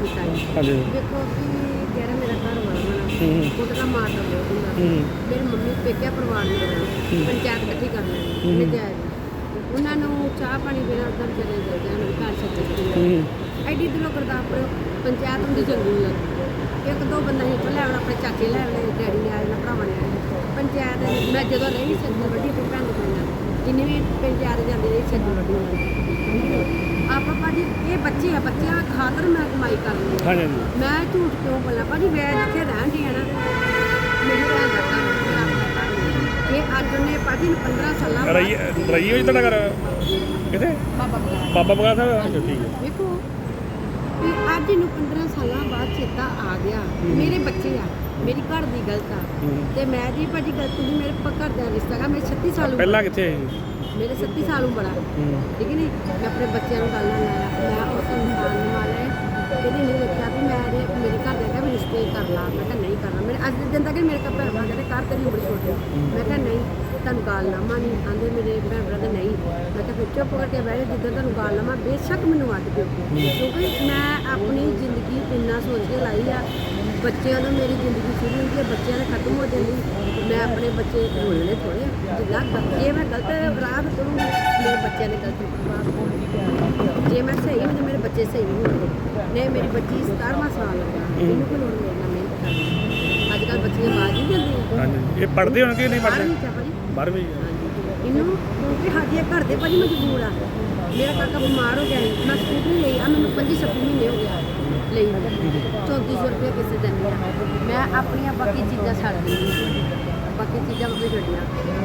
ਕੀਤਾ ਜੀ ਹਾਂਜੀ। ਦੇਖੋ ਕਿ ਜਿਹੜਾ ਮੇਰਾ ਘਰ ਵਾਲਾ ਨਾ ਹੂੰ। ਹੂੰ, ਉਹਦਾ ਮਾਰ ਦਾ ਹੁੰਦਾ ਹੂੰ। ਮੇਰੀ ਮੰਮੀ ਪੇਕਿਆ ਪਰਿਵਾਰ ਨੇ ਰਹਿਣਾ। ਪੰਚਾਇਤ ਇਕੱਠੀ ਕਰ ਲੈਣੀ ਹੂੰ। ਨਹੀਂ ਜਾਏਗਾ ਉਹਨਾਂ ਨੂੰ ਚਾਹ ਪਾਣੀ ਬਿਨਾਂ ਉਧਰ ਚਲੇ ਜਾਂਦੇ ਹਨ ਘਰ ਛੱਡ ਹੂੰ। ਕੇ ਐਡੀ ਦਿਲੋਂ ਗੁਰਦਾਸਪੁਰ ਪੰਚਾਇਤ ਹੁੰਦੀ ਚੰਗੀ ਨਹੀਂ ਲੱਗਦੀ। ਇੱਕ ਦੋ ਬੰਦਾ ਹੀ ਲੈ ਆਉਣਾ ਆਪਣੇ ਚਾਚੇ ਲੈ ਆਉਣੇ ਡੈਡੀ ਨੇ ਆ ਜਾਣਾ ਭਰਾਵਾਂ ਨੇ ਆ ਜਾਣਾ ਪੰਚਾਇਤ ਮੈਂ ਜਦੋਂ ਰਹੀ ਸੱਜਣ ਵੱਡੀ ਤੇ ਭੈਣ ਕੋਲ ਜਿੰਨੀ ਵੀ ਪੰਚਾਇਤ ਜਾਂਦੀ ਰਹੀ ਸੱਜਣ ਵੱਡੀ ਆਪਾਂ ਭਾਜੀ ਇਹ ਬੱਚੇ ਆ ਬੱਚਿਆਂ ਖਾਤਰ ਮੈਂ ਕਮਾਈ ਕਰਨੀ ਆ ਹਾਂਜੀ ਹਾਂਜੀ। ਮੈਂ ਝੂਠ ਕਿਉਂ ਬੋਲਾਂ? ਭਾਜੀ ਮੈਂ ਜਿੱਥੇ ਰਹਿੰਦੀ ਆ ਨਾ ਮੇਰੇ ਭਰਾ ਦਾ ਘਰ ਮੇਰਾ ਆਪਣਾ ਘਰ ਇਹ ਅੱਜ ਉਹਨੇ ਭਾਜੀ ਨੂੰ 15 ਸਾਲਾਂ ਬਾਅਦ ਰਈ ਰਈ ਵਿੱਚ ਤੁਹਾਡਾ ਘਰ? ਕਿੱਥੇ? ਬਾਬਾ ਬੁਲਾਇਆ। ਬਾਬਾ ਬਗਾ ਸਾਹਿਬ ਅੱਛਾ ਠੀਕ ਹੈ। ਵੇਖੋ ਵੀ ਅੱਜ ਇਹਨੂੰ 15 ਸਾਲਾਂ ਬਾਅਦ ਚੇਤਾ ਆ ਗਿਆ। ਮੇਰੇ ਬੱਚੇ ਆ ਮੇਰੀ ਘਰ ਦੀ ਗਲਤ ਆ। ਹੂੰ। ਤੇ ਮੈਂ ਜੀ ਭਾਜੀ ਗਲਤ ਨਹੀਂ ਮੇਰੇ ਪ- ਘਰ ਦਾ ਰਿਸ਼ਤਾ ਗਾ ਮੇਰੇ 36 ਸਾਲ ਉਮਰ। ਪਹਿਲਾਂ ਕਿੱਥੇ ਸੀ? ਮੇਰੇ 36 ਸਾਲ ਉਮਰ ਆ। ਠੀਕ ਹੈ ਨਹੀਂ ਮੈਂ ਆਪਣੇ ਬੱਚਿਆਂ ਨੂੰ ਗੱਲ ਨਾਲ ਲਾਇਆ ਮੈਂ ਉਸ ਇਨਸਾਨ ਨੂੰ ਮਾਲੇ ਕਦੇ ਨਹੀਂ ਦੇਖਿਆ ਵੀ ਮੈਂ ਇਹਦੇ- ਮੇਰੇ ਘਰ ਦੇ ਕਹਿੰਦਾ ਵੀ ਰਿਸ਼ਤੇ ਕਰ ਲਾ। ਮੈਂ ਕਿਹਾ ਨਹੀਂ ਕਰਨਾ। ਮੇਰੇ ਅੱਜ ਦੇ ਦਿਨ ਤੱਕ ਮੇਰੇ ਕੱਪੜੇ ਭਰਾ ਕਹਿੰਦੇ ਕਰ ਤੇਰੀ ਉਮਰ ਛੋਟੀ। ਮੈਂ ਕਿਹਾ ਨਹੀਂ ਤੁਹਾਨੂੰ ਗੱਲ ਨਾ ਮਾਨੀ ਆਂਦੇ ਮੇਰੇ ਭੈਣ ਭਰਾ ਦੇ ਨਹੀਂ। ਮੈਂ ਕਿਹਾ ਫਿਰ ਚੁੱਪ ਕਰਕੇ ਬਹਿ ਜਾ। ਜਿੱਦਾਂ ਤੁਹਾਨੂੰ ਗੱਲ ਨਾ ਬੇਸ਼ੱਕ ਮੈਨੂੰ ਵੱਢ ਦਿਓ ਕਿਉਂਕਿ ਮੈਂ ਆਪਣੀ ਜ਼ਿੰਦਗੀ ਇੰਨਾ ਸੋਚ ਕੇ ਲਾਈ ਆ ਬੱਚਿਆਂ ਨੂੰ ਮੇਰੀ ਜ਼ਿੰਦਗੀ ਸ਼ੁਰੂ ਹੋਈ ਹੈ ਬੱਚਿਆਂ ਨੇ ਖਤਮ ਹੋ ਜਾਂਦੀ ਮੈਂ ਆਪਣੇ ਬੱਚੇ ਰੋਣੇ ਥੋੜੇ ਜਿੱਦਾਂ ਗ- ਜੇ ਮੈਂ ਗਲਤ ਰਾਹ ਤੁਰੂੰਗੀ ਮੇਰੇ ਬੱਚਿਆਂ ਨੇ ਗਲਤ ਜੇ ਮੈਂ ਸਹੀ ਹਾਂ ਤਾਂ ਮੇਰੇ ਬੱਚੇ ਸਹੀ ਹੋਣਗੇ। ਨਹੀਂ ਮੇਰੀ ਬੱਚੀ 17ਵਾਂ ਸਾਲ ਲੱਗਾ ਇਹਨੂੰ ਕੋਈ ਲੋੜ ਨਹੀਂ ਨਾ ਮਿਹਨਤ ਕਰਨੀ। ਅੱਜ ਕੱਲ ਬੱਚੀਆਂ ਬਾਹਰ ਨਹੀਂ ਜਾਂਦੀਆਂ। ਹਾਂਜੀ। ਇਹ ਪੜ੍ਹਦੇ ਹੋਣਗੇ ਨਹੀਂ ਪੜ੍ਹਦੇ? ਵੀ ਚਾ ਭਾਜੀ। 12ਵੀਂ ਹਾਂਜੀ। ਇਹਨੂੰ ਕਿਉਂਕਿ ਸਾਡੀ ਘਰ ਦੇ ਭਾਜੀ ਮਜਬੂਰ ਆ। ਮੇਰਾ ਕਾਕਾ ਬਿਮਾਰ ਹੋ ਗਿਆ ਸੀ। ਮੈਂ ਸਕੂਟਰੀ ਲਈ ਆ ਮੈਨੂੰ 25 26 ਮਹੀਨੇ ਹੋ ਗਿਆ ਲਈ ਨੂੰ 3400 ਰੁਪਏ ਕਿਸੇ ਦਿਨ ਆ ਮੈਂ ਆਪਣੀਆਂ ਬਾਕੀ ਚੀਜ਼ਾਂ ਛੱਡ ਦਿੰਦੀ ਹਾਂ। ਬਾਕੀ ਚੀਜ਼ਾਂ ਮੈਂ ਛੱਡੀਆਂ।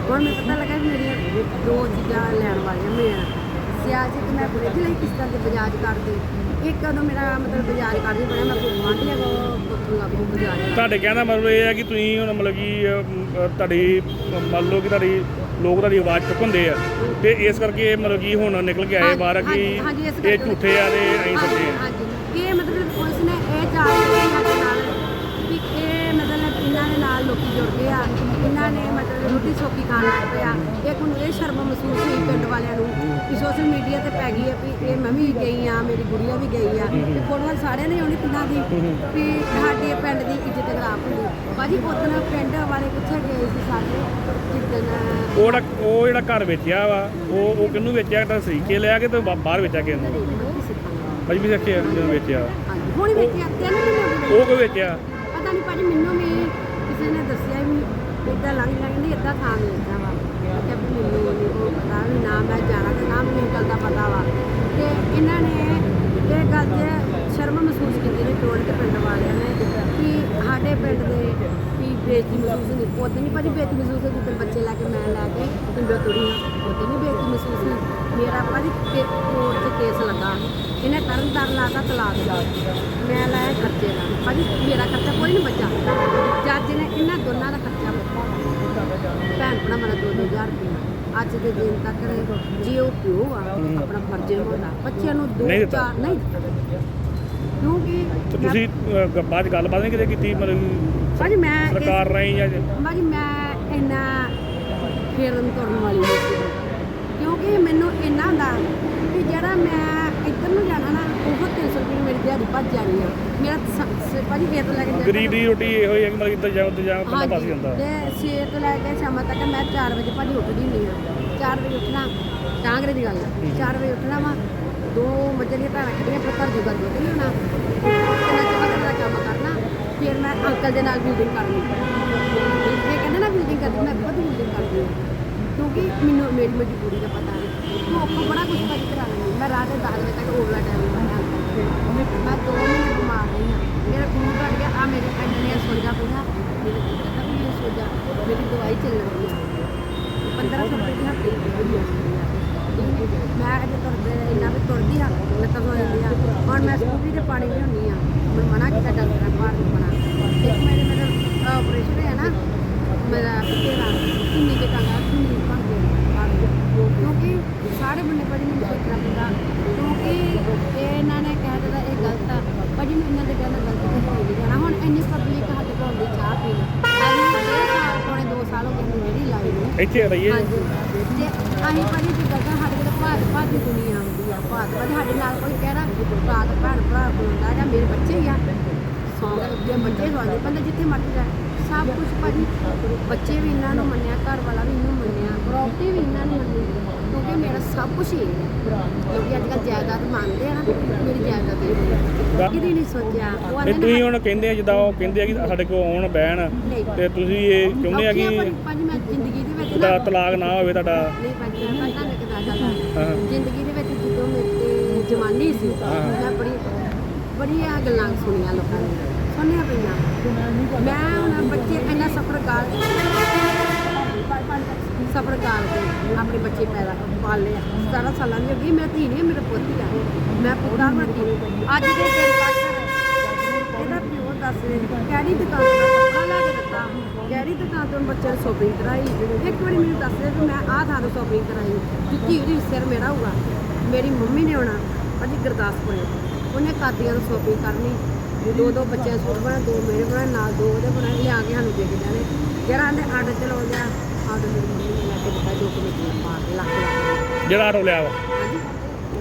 ਹੁਣ ਮੈਨੂੰ ਪਤਾ ਲੱਗਾ ਵੀ ਮੇਰੀਆਂ ਦੋ ਚੀਜ਼ਾਂ ਲੈਣ ਵਾਲੀਆਂ ਮੇਨ ਸਿਆਜ ਕਿ ਮੈਂ ਫ੍ਰਿਜ ਲਈ ਕਿਸ ਤਰ੍ਹਾਂ ਦੇ ਬਜਾਜ ਕਰਦੇ ਇੱਕ ਕਦੋਂ ਮੇਰਾ ਮਤਲਬ ਬਜਾਜ ਕਰਦੇ ਬਣਿਆ ਮੈਂ ਕੋਈ ਕੋ ਬੱਕੂਗਾ ਕੋ ਬਜਾਜ ਤੁਹਾਡੇ ਕਹਿਣ ਮਤਲਬ ਇਹ ਹੈ ਕਿ ਤੁਸੀਂ ਹੁਣ ਮਤਲਬ ਕਿ ਤੁਹਾਡੀ ਮੰਨ ਲਓ ਕਿ ਤੁਹਾਡੀ ਲੋਕ ਤੁਹਾਡੀ ਆਵਾਜ਼ ਚੁੱਕਦੇ ਆ। ਤੇ ਇਸ ਕਰਕੇ ਮਤਲਬ ਕਿ ਹੁਣ ਨਿਕਲ ਕੇ ਆਏ ਬਾਹਰ ਕਿ ਇਹ ਝੂਠੇ ਆ ਤੇ ਅਸੀਂ ਸੱਚੇ ਆ। ਗਏ ਆ ਇਹਨਾਂ ਨੇ ਮਤਲਬ ਰੋਟੀ ਸੋਕੀ ਖਾਣ ਲੱਗ ਪਿਆ ਇੱਕ ਨੂੰ ਇਹ ਸ਼ਰਮ ਮਹਿਸੂਸ ਹੋਈ ਪਿੰਡ ਵਾਲਿਆਂ ਨੂੰ ਕਿ ਸੋਸ਼ਲ ਮੀਡੀਆ ਤੇ ਪੈ ਗਈ ਹੈ ਵੀ ਇਹ ਮੈਂ ਵੀ ਗਈ ਆ ਮੇਰੀ ਗੁੜੀਆ ਵੀ ਗਈ ਆ। ਤੇ ਫੋਟੋਆਂ ਸਾਰਿਆਂ ਨੇ ਆਉਣੀ ਪਿੰਡਾਂ ਦੀ ਵੀ ਸਾਡੇ ਪਿੰਡ ਦੀ ਇੱਜ਼ਤ ਖਰਾਬ ਹੁੰਦੀ ਭਾਜੀ ਉਦੋਂ ਪਿੰਡ ਵਾਲੇ ਕਿੱਥੇ ਗਏ ਸੀ ਸਾਡੇ? ਜਿੱਦਣ ਉਹ ਉਹ ਜਿਹੜਾ ਘਰ ਵੇਚਿਆ ਵਾ ਉਹ ਉਹ ਕਿਹਨੂੰ ਵੇਚਿਆ? ਤਾਂ ਸਰੀਕੇ ਲਿਆ ਕੇ ਤੇ ਬਾਹਰ ਵੇਚਿਆ ਕਿ ਇਹਨੂੰ ਭਾਜੀ ਵੀ ਸੱਚੇ ਜਦੋਂ ਵੇਚਿਆ? ਹੁਣ ਵੇਖਿਆ ਤਿੰਨ ਮਹੀਨੇ ਉਹ ਕਿਉਂ ਵੇਚਿਆ? ਪਤਾ ਨਹੀਂ ਭਾਜੀ ਮੈਨੂੰ ਵੀ ਕਿਸੇ ਨੇ ਦੱਸਿਆ ਵੀ ਇੱਦਾਂ ਲੰਘ ਲੰਘ ਨਹੀਂ ਇੱਦਾਂ ਥਾਂ ਮਿਲਦਾ ਵਾ। ਕਿ ਮੈਨੂੰ ਨਹੀਂ, ਉਹ ਪਤਾ ਵੀ ਨਾ ਮੈਂ ਜਾਣਾ ਤੇ ਨਾ ਮੈਨੂੰ ਗੱਲ ਦਾ ਪਤਾ ਵਾ। ਤੇ ਇਹਨਾਂ ਨੇ ਇਹ ਗੱਲ 'ਚ ਸ਼ਰਮ ਮਹਿਸੂਸ ਕੀਤੀ ਨੇ ਟੋਲ ਕੇ ਪਿੰਡ ਵਾਲਿਆਂ ਨੇ, ਕਿ ਸਾਡੇ ਪਿੰਡ ਦੇ ਵੀ ਬੇਇੱਜ਼ਤੀ ਮਹਿਸੂਸ ਹੁੰਦੀ। ਉਦੋਂ ਨਹੀਂ ਭਾਜੀ ਬੇਇੱਜ਼ਤੀ ਮਹਿਸੂਸ ਹੁੰਦੀ, ਤੇ ਬੱਚੇ ਲੈ ਕੇ, ਮੈਂ ਲੈ ਕੇ ਪਿੰਡੋਂ ਤੁਰੀ ਹਾਂ। ਨਹੀਂ ਬੇਇੱਜ਼ਤੀ ਮਹਿਸੂਸ ਹੁੰਦੀ। ਮੇਰਾ ਭਾਜੀ ਕੇ- ਕੋਰਟ 'ਚ ਕੇਸ ਲੱਗਾ। ਇਹਨੇ ਤਰਨ ਤਾਰਨ ਲਾਤਾ ਤਲਾਕ ਦਾ। ਮੈਂ ਲਾਇਆ ਖਰਚੇ ਦਾ। ਭਾਜੀ ਮੇਰਾ ਖਰਚਾ ਕੋਈ ਨਹੀਂ ਬਚਾ ਜੱਜ ਨੇ ਇਹਨਾਂ ਦੋਨਾਂ ਦਾ ਖਰਚਾ ਬਚਾ ਭੈਣ ਭਰਾਵਾਂ ਦਾ ਦੋ ਦੋ ਹਜ਼ਾਰ ਰੁਪਇਆ ਅੱਜ ਦੇ ਦਿਨ ਤੱਕ ਜੇ ਉਹ ਪਿਓ ਆ ਆਪਣਾ ਫਰਜ਼ ਨਿਭਾਉਂਦਾ ਬੱਚਿਆਂ ਨੂੰ ਦੋ ਨਹੀਂ ਦਿੱਤਾ। ਚਾਰ ਨਹੀਂ ਦਿੱਤਾ। ਕਿਉਂਕਿ ਤੇ ਤੁਸੀਂ ਅ, ਗ- ਬਾਅਦ 'ਚ ਗੱਲਬਾਤ ਨਹੀਂ ਕਿਤੇ ਕੀਤੀ ਮਤਲਬ ਭਾਜੀ ਮੈਂ ਇਸ- ਸਰਕਾਰ ਰਾਹੀਂ ਜਾਂ ਭਾਜੀ ਮੈਂ ਇੰਨਾ ਫੇਰਨ ਤੁਰਨ ਵਾਲੀ ਨਹੀਂ ਸੀ। ਕਿਉਂਕਿ ਮੈਨੂੰ ਇੰਨਾ ਹੁੰਦਾ ਕਿ ਜਿਹੜਾ ਮੈਂ ਇੱਧਰ ਨੂੰ ਜਾਣਾ ਨਾ ਉਹ 300 ਰੁਪਏ ਮੇਰੀ ਦਿਹਾੜੀ ਭੱਜ ਜਾਣੀ ਆ। ਮੇਰਾ ਸ- ਸ- ਭਾਜੀ ਫੇਰ ਤੋਂ ਲੈ ਕੇ ਜਾ- ਗਰੀਬ ਦੀ ਰੋਟੀ ਇਹੋ ਹੀ ਹੈ ਕਿ ਮਤਲਬ ਇੱਧਰ ਜਾਓ ਤੇ ਜਾ ਬੰਦਾ ਫਸ ਹਾਂਜੀ, ਜਾਂਦਾ ਤੇ ਛੇ ਤੋਂ ਲੈ ਕੇ ਸ਼ਾਮਾਂ ਤੱਕ ਮੈਂ 4 ਵਜੇ ਭਾਜੀ ਉੱਠਦੀ ਹੁੰਦੀ ਆ। 4 ਵਜੇ ਉੱਠਣਾ ਟਾਂਗਰੇ ਦੀ ਗੱਲ ਆ। 4 ਵਜੇ ਉੱਠਣਾ ਵਾ ਦੋ ਵਜੇ ਦੀਆਂ ਭੈਣਾਂ ਖੜੀਆਂ ਫਿਰ ਘਰ ਦੀ ਗੱਲ ਨਹੀਂ ਹੋਣਾ। ਕਿੰਨਾ ਚਿਰ ਦਾ ਕੰਮ ਕਰਨਾ ਫਿਰ ਮੈਂ ਅੰਕਲ ਦੇ ਨਾਲ ਬਿਲਡਿੰਗ ਕਰਨੀ। ਇਹ ਕਹਿੰਦੇ ਨਾ ਬਿਲਡਿੰਗ ਕਰਨੀ ਮੈਂ ਖੁਦ ਬਿਲਡਿੰਗ ਕਰਦੀ ਹਾਂ ਕਿਉਂਕਿ ਮੈਨੂੰ ਮੇਰੀ ਮਜਬੂਰੀ ਦਾ ਪਤਾ ਹੈ ਤੂੰ ਆਪਾਂ ਬੜਾ ਕੁਝ ਭਾਜੀ ਕਰਾ ਲੈਂਦੀ ਮੈਂ ਰਾਤ ਦੇ 10 ਵਜੇ ਤੱਕ ਓਵਲਾ ਟਾਈਮ ਲਾਇਆ ਮੈਂ ਦੋ ਮਹੀਨੇ ਬਿਮਾਰ ਰਹੀ ਹਾਂ ਮੇਰਾ ਖੂਨ ਘਟ ਗਿਆ ਆ ਮੇਰੇ ਐਂਡ ਨੇ ਸੋਜਾ ਪਈਆਂ ਮੇਰੇ ਖੂਨ ਦਾ ਵੀ ਇਹ ਸੋਜਾ ਮੇਰੀ ਦਵਾਈ ਚੱਲ ਰਹੀ ਹੈ 1500 ਰੁਪਏ ਦੀ ਹੱਥੀ ਹੋਈ ਹੈ ਮੈਂ ਅਜੇ ਤੁਰਦੇ ਇੰਨਾ ਵੀ ਤੁਰਦੀ ਆ ਲੱਤਾਂ ਹੋ ਜਾਂਦੀਆਂ ਹੁਣ ਮੈਂ ਸਕੂਟਰੀ ਤੇ ਪਾਣੀ ਲਿਆਉਣੀ ਆ ਮੈਂ ਮਨਾ ਕੀਤਾ ਡਾਕਟਰਾਂ ਬਾਹਰ ਨਹੀਂ ਬਣਾ ਇੱਕ ਮੇਰੇ ਮੇਰਾ ਆਪਰੇਸ਼ਨ ਹੈ ਨਾ ਮੇਰਾ ਬਤੇਰਾ ਕਿੰਨੀ ਕੇ ਕਾਂਗਾ ਕਿੰਨੀ ਪੰਗੇ ਕਿਉਂਕਿ ਸਾਰੇ ਬੰਦੇ ਭਾਜੀ ਮੈਨੂੰ ਸੋਚਣਾ ਪੈਂਦਾ ਕਿਉਂਕਿ ਇਹ ਇਹਨਾਂ ਨੇ ਕਹਿ ਦਿੱਤਾ ਇਹ ਗਲਤ ਆ ਭਾਜੀ ਨੂੰ ਇਹਨਾਂ ਦੇ ਕਹਿੰਦਾ ਗਲਤ ਤੇ ਹੋ ਨਹੀਂ ਜਾਣਾ ਹੁਣ ਇੰਨੀ ਪਬਲਿਕ ਸਾਡੇ ਕੋਲ ਦੀ ਚਾਹ ਡੇਢ ਸਾਲ ਪੌਣੇ 2 ਸਾਲ ਹੋ ਗਏ ਮੈਨੂੰ ਮੇਰੀ ਲਾਈ ਨੂੰ ਇੱਥੇ ਰਹੀਏ। ਹਾਂਜੀ। ਜੇ ਅਸੀਂ ਭਾਜੀ ਜਿੱਦਾਂ ਕਿ ਸਾਡੇ ਕੋਲ ਭਾਤ ਭਾਤ ਦੀ ਦੁਨੀਆ ਆਉਂਦੀ ਆ ਭਾਤ ਭਾਤ ਸਾਡੇ ਨਾਲ ਕੋਈ ਕਹਿਣਾ ਭਰਾ ਦਾ ਭੈਣ ਭਰਾ ਬੋਲਦਾ ਜਾਂ ਮੇਰੇ ਬੱਚੇ ਹੀ ਆ। ਸੌਂਗ ਜੇ ਬੱਚੇ ਸੌਂਦੇ, ਬੰਦਾ ਜਿੱਥੇ ਮਰਜ਼ੀ ਜਾਏ। ਸਭ ਕੁਝ ਭਾਜੀ, ਬੱਚੇ ਵੀ ਇਹਨਾਂ ਨੂੰ ਮੰਨਿਆ ਘਰ ਵਾਲਾ ਵੀ ਇਹਨੂੰ ਮੰਨਿਆ ਪ੍ਰੋਪਰਟੀ ਵੀ ਇਹਨਾਂ ਨੂੰ ਮੰਨੀ। ਕਿਉਂਕਿ ਮੇਰਾ ਸਭ ਕੁਝ ਹੀ ਹੈ। ਕਿਉਂਕਿ ਅੱਜ ਕੱਲ੍ਹ ਜਾਇਦਾਦ ਮੰਗਦੇ ਆ ਮੇਰੀ ਜਾਇਦਾਦ ਹੈ। ਕਿਹਦੀ ਨਹੀਂ ਸੋਚਿਆ। ਉਹ ਨਹੀਂ ਆਂਦੇ ਤੁਸੀਂ ਹੁਣ ਕਹਿੰਦੇ ਆ ਜਿੱਦਾਂ ਉਹ ਕਹਿੰਦੇ ਆ ਕਿ ਸਾਡੇ ਕੋਲ ਆਉਣ ਬਹਿਣ ਤੇ ਤੁਸੀਂ ਇਹ ਚਾਹੁੰਦੇ ਆ ਕਿ ਭਾਜੀ ਮੈਂ ਜ਼ਿੰਦਗੀ ਦੇ ਵਿੱਚ ਤੁਹਾਡਾ ਨਾ ਤਲਾਕ ਨਾ ਹੋਵੇ ਤੁਹਾਡਾ। ਨਹੀਂ ਭਾਜੀ ਮੈਂ ਕਿਦਾਂ ਗੱਲ ਹਾਂ। ਆ ਜ਼ਿੰਦਗੀ ਦੇ ਵਿੱਚ ਜਦੋਂ ਮੇਰੇ ਤੇ ਜਵਾਨੀ ਸੀ। ਮੈਂ ਬੜੀ ਬੜੀਆਂ ਗੱਲਾਂ ਸੁਣੀਆਂ ਲੋਕਾਂ ਨੇ। ਸੁਣੀਆਂ ਪਈਆਂ। ਮੈਂ ਹੁਣ ਬੱਚੇ ਇੰਨਾ ਸਫਰ ਕਰ ਸਫਰ ਕਰਕੇ ਆਪਣੇ ਬੱਚੇ ਪੈਦਾ ਪਾਲੇ 17 ਸਾਲਾਂ ਦੀ ਹੋ ਮੈਂ ਧੀ ਨਹੀਂ, ਮੇਰਾ ਪੁੱਤ ਆ। ਮੈਂ ਪੁੱਤਾਂ ਵੱਡੀ ਅੱਜ ਦੇ ਦਿਨ ਤੱਕ ਇਹਦਾ ਪਿਓ ਦੱਸ ਕਿਹੜੀ ਦੁਕਾਨ ਤੋਂ ਕੱਪੜਾ ਲੈ ਕੇ ਦਿੱਤਾ। ਕਿਹੜੀ ਦੁਕਾਨ ਤੋਂ ਬੱਚੇ ਨੂੰ ਸ਼ੋਪਿੰਗ ਕਰਾਈ। ਇੱਕ ਵਾਰੀ ਮੈਨੂੰ ਦੱਸ ਰਿਹਾ ਕਿ ਮੈਂ ਆਹ ਥਾਂ ਤੋਂ ਸ਼ੋਪਿੰਗ ਕਰਾਈ। ਜੁੱਤੀ ਉਹਦੀ ਸਿਰ ਮੇਰਾ ਹੋਊਗਾ। ਮੇਰੀ ਮੰਮੀ ਨੇ ਆਉਣਾ। ਅੱਜ ਗੁਰਦਾਸਪੁਰ। ਉਹਨੇ ਕਾਦੀਆਂ ਨੂੰ ਸ਼ੋਪਿੰਗ ਕਰਨੀ। ਦੋ ਦੋ ਬੱਚੇ ਦੇ ਸੂਟ ਬਣਾ, ਦੋ ਮੇਰੇ ਬਣਾ, ਨਾਲ ਦੋ ਉਹਦੇ ਬਣਾ। ਲਿਆ ਕੇ ਸਾਨੂੰ ਦੇ ਕੇ ਜਾਣੇ। ਜਿਹੜਾ ਆਂਦੇ ਆਰਡਰ ਚਲਾਉਂਦੇ ਆ। ਆਰਡਰ ਮੇਰੀ ਮੰਮੀ ਨੇ ਲੈ ਕੇ ਦਿੱਤਾ ਜੋ ਕਿ ਵਿੱਚ ਪਾ ਕੇ ਲੱਖ ਲੱਖ ਜਿਹੜਾ ਆਟੋ ਲਿਆ ਵਾ? ਹਾਂਜੀ।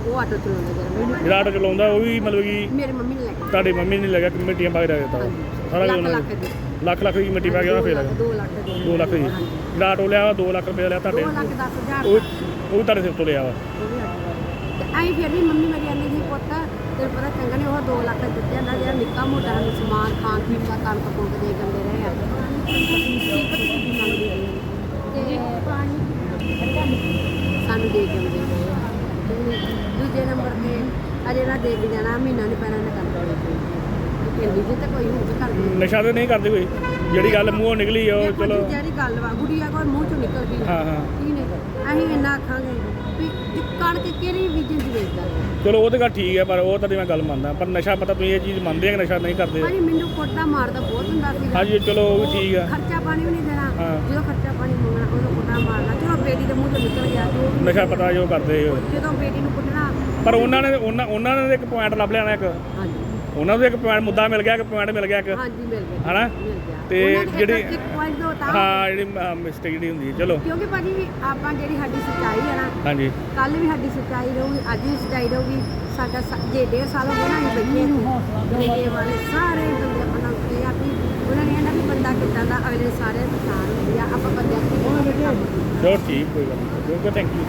ਉਹ ਆਟੋ ਚਲਾਉਂਦਾ ਜਿਹੜਾ ਜਿਹੜਾ ਆਟੋ ਚਲਾਉਂਦਾ ਉਹ ਵੀ ਮਤਲਬ ਕਿ ਮੇਰੀ ਮੰਮੀ ਨੇ ਲੈ ਕੇ ਤੁਹਾਡੀ ਮੰਮੀ ਨੇ ਲੱਗਾ ਕਮੇਟੀਆਂ ਪਾ ਕੇ ਰੱਖ ਦਿੱਤਾ ਵਾ। ਸਾਰਾ ਕੁਝ ਲੱਖ ਉਹਨਾਂ ਲੱਖ ਨੇ ਦੀ। ਲੱਖ ਲੱਖ ਦੀ ਕਮੇਟੀ ਪਾ ਕੇ ਉਹਨਾਂ ਫੇਰ ਦੋ ਲੱਖ ਦੇ 2 ਲੱਖ ਦੀ। ਜਿਹੜਾ ਆਟੋ ਲਿਆ ਵਾ 2 ਲੱਖ ਰੁਪਏ ਲਿਆ ਤੁਹਾਡੇ। ਦੋ ਲੱਖ ਦਸ ਹਜ਼ਾਰ ਉਹ ਦਾ। ਉਹ ਵੀ ਤੁਹਾਡੇ ਸਿਰ ਤੋਂ ਲਿਆ ਵਾ। ਤੇ ਅਸੀਂ ਫਿਰ ਵੀ ਮੰਮੀ ਮੇਰੀ ਆਂਦੀ ਸੀ ਪੁੱਤ ਤੇਰੇ ਪਤਾ ਚੰਗਾ ਨੇ ਉਹ 2 ਲੱਖ ਦਿੱਤੇ ਨਾ ਜਿਹੜਾ ਨਿੱਕਾ ਮੋਟਾ ਸਾਨੂੰ ਸਮਾਨ ਖਾਣ ਪੀਣ ਦਾ ਕੰਮ ਕੁੰਕ ਦੇ ਜਾਂਦੇ ਰਹੇ ਆ। ਦੀ ਦੇ ਤੇ ਸਾਨੂੰ ਦੇ ਕੇ ਆਉਂਦੇ ਰਹੇ ਆ। ਤੇ ਦੂਜੇ ਨੰਬਰ ਤੇ ਅਜੇ ਨਾ ਦੇ ਕੇ ਜਾਣਾ ਮਹੀਨਾ ਨਹੀਂ ਪੈਣਾ ਨਾ ਕਰ ਕਹਿੰਦੀ ਜੀ ਤੇ ਕੋਈ ਹੋਰ ਕਰ ਦੇ ਨਸ਼ਾ ਤੇ ਨਹੀਂ ਕਰਦੇ ਕੋਈ। ਜਿਹੜੀ ਗੱਲ ਮੂੰਹੋਂ ਨਿਕਲੀ ਉਹ ਚਲੋ। ਜਿਹੜੀ ਗੱਲ ਵਾ ਗੁੜੀਆ ਕੋਈ ਮੂੰਹ ਚੋਂ ਨਿਕਲ ਗਈ ਹਾਂ ਹਾਂ। ਕੀ ਨੇ ਅਸੀਂ ਇੰਨਾ ਆਖਾਂਗੇ। ਵੀ ਜੇ ਕਣਕ ਕਿਹੜੀ ਬੀਜਣ ਦੀ ਵੇਚਦਾ। ਚਲੋ ਉਹ ਤੇ ਗੱਲ ਠੀਕ ਹੈ ਪਰ ਉਹ ਤਾਂ ਮੈਂ ਗੱਲ ਮੰਨਦਾ। ਪਰ ਨਸ਼ਾ ਪਤਾ ਤੁਸੀਂ ਇਹ ਚੀਜ਼ ਮੰਨਦੇ ਆ ਕਿ ਨਸ਼ਾ ਨਹੀਂ ਕਰਦੇ? ਭਾਜੀ ਮੈਨੂੰ ਕੁੱਟਦਾ ਮਾਰਦਾ ਬਹੁਤ ਹੁੰਦਾ ਸੀ ਹਾਂਜੀ ਚਲੋ ਉਹ ਵੀ ਠੀਕ ਆ। ਖਰਚਾ ਪਾਣੀ ਵੀ ਨਹੀਂ ਦੇਣਾ। ਹਾਂ। ਜਦੋਂ ਖਰਚਾ ਪਾਣੀ ਮੰਗਣਾ ਉਦੋਂ ਕੁੱਟਾ ਮਾਰਨਾ। ਚਲੋ ਬੇਟੀ ਦੇ ਮੂੰਹ ਚੋਂ ਨਿਕਲ ਗਿਆ। ਜੋ ਨਸ਼ਾ ਪਤਾ ਜੋ ਕਰਦੇ ਹੋ ਜਦੋਂ ਬੇਟੀ ਨੂੰ ਕੁੱਟਣਾ। ਪਰ ਉਹਨਾਂ ਨੇ ਉਹਨਾਂ ਉਹਨਾਂ ਨੇ ਇੱਕ ਪੁਆਇੰਟ ਲੱਭ ਲਿਆ ਨਾ ਇੱਕ। ਹਾਂਜੀ। ਉਹਨਾਂ ਨੂੰ ਇੱਕ ਪੁਆਇੰਟ ਮੁੱਦਾ ਮਿਲ ਗਿਆ ਇੱਕ ਪੁਆਇੰਟ ਮਿਲ ਗਿਆ ਇੱਕ ਹਾਂਜੀ ਮਿਲ ਗਿਆ ਹਨਾ? ਮਿਲ ਗਿਆ। ਤੇ ਉਹਨਾਂ ਨੇ ਜਿਹੜੀ- ਇੱਕ- ਪੁਆਇੰਟ ਦੋ ਤਾਂ ਹਾਂ ਜਿਹੜੀ ਮਿਸਟੇਕ ਜਿਹੜੀ ਹੁੰਦੀ ਹੈ ਚਲੋ। ਕਿਉਂਕਿ ਭਾਜੀ ਆਪਾਂ ਜਿਹੜੀ ਸਾਡੀ ਸੱਚਾਈ ਹੈ ਨਾ ਹਾਂਜੀ। ਕੱਲ ਵੀ ਸਾਡੀ ਸੱਚਾਈ ਰਹੂਗੀ ਅੱਜ ਵੀ ਸੱਚਾਈ ਰਹੂਗੀ। ਸਾਡਾ ਸ- ਜੇ ਡੇਢ ਸਾਲ ਹੋ ਗਏ ਨਾ ਅਸੀਂ ਬੈਠੇ ਇੱਥੇ। ਮੇਰੇ ਵਾਲੇ ਸਾਰੇ ਬੰਦੇ ਆਪਣਾ ਇਹ ਆ ਵੀ ਉਹਨਾਂ ਨੇ ਕਹਿੰਦਾ ਵੀ ਬੰਦਾ ਕਿੱਦਾਂ ਦਾ ਅਗਲੇ ਸਾਰੇ ਪਛਾਣ ਹੁੰਦੀ ਆ ਆਪਾਂ ਬੰਦਿਆਂ ਦੀ ਚਲੋ ਠੀਕ ਕੋਈ ਗੱਲ ਨਹੀਂ। Okay thank you